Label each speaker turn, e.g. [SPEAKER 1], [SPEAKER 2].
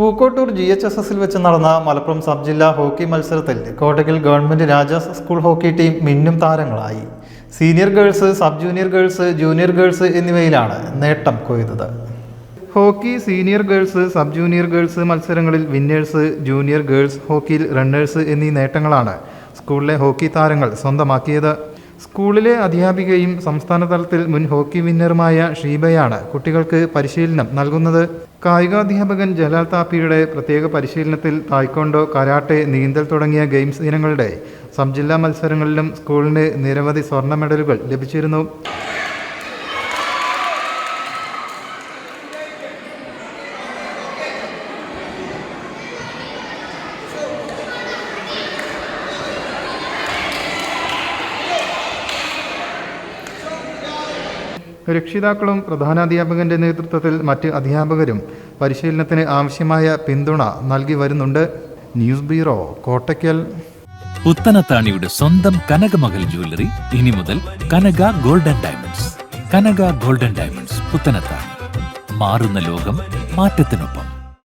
[SPEAKER 1] Pookkottur G H S എസിൽ വെച്ച് നടന്ന മലപ്പുറം സബ് ജില്ലാ ഹോക്കി മത്സരത്തിൽ Kottakkal government Rajas school hockey team മിന്നും താരങ്ങളായി. Senior girls sub junior girls junior girls എന്നിവയിലാണ് നേട്ടം കൊയ്തത്. Hockey senior girls sub junior girls മത്സരങ്ങളിൽ വിന്നേഴ്സ് ജൂനിയർ ഗേൾസ് ഹോക്കിയിൽ റണ്ണേഴ്സ് എന്നീ നേട്ടങ്ങളാണ് സ്കൂളിലെ ഹോക്കി താരങ്ങൾ സ്വന്തമാക്കിയത്. സ്കൂളിലെ അധ്യാപികയും സംസ്ഥാന തലത്തിൽ മുൻ ഹോക്കി വിന്നറുമായ ഷീബയാണ് കുട്ടികൾക്ക് പരിശീലനം നൽകുന്നത്. കായികാധ്യാപകൻ ജലാൽ താപ്പിയുടെ പ്രത്യേക പരിശീലനത്തിൽ തായ്ക്കൊണ്ടോ കരാട്ടെ നീന്തൽ തുടങ്ങിയ ഗെയിംസ് ഇനങ്ങളുടെ സബ് ജില്ലാ മത്സരങ്ങളിലും സ്കൂളിന് നിരവധി സ്വർണ മെഡലുകൾ ലഭിച്ചിരുന്നു. രക്ഷിതാക്കളും പ്രധാനാധ്യാപകന്റെ നേതൃത്വത്തിൽ മറ്റ് അധ്യാപകരും പരിശീലനത്തിന് ആവശ്യമായ പിന്തുണ നൽകി വരുന്നുണ്ട്. News bureau Kottakkal.
[SPEAKER 2] പുത്തനത്താണിയുടെ സ്വന്തം കനകമകൽ ജ്വല്ലറി ഇനി മുതൽ Kanaka golden diamonds. Kanaka golden diamonds Puthanathani മാറുന്ന ലോകം മാറ്റത്തിനൊപ്പം.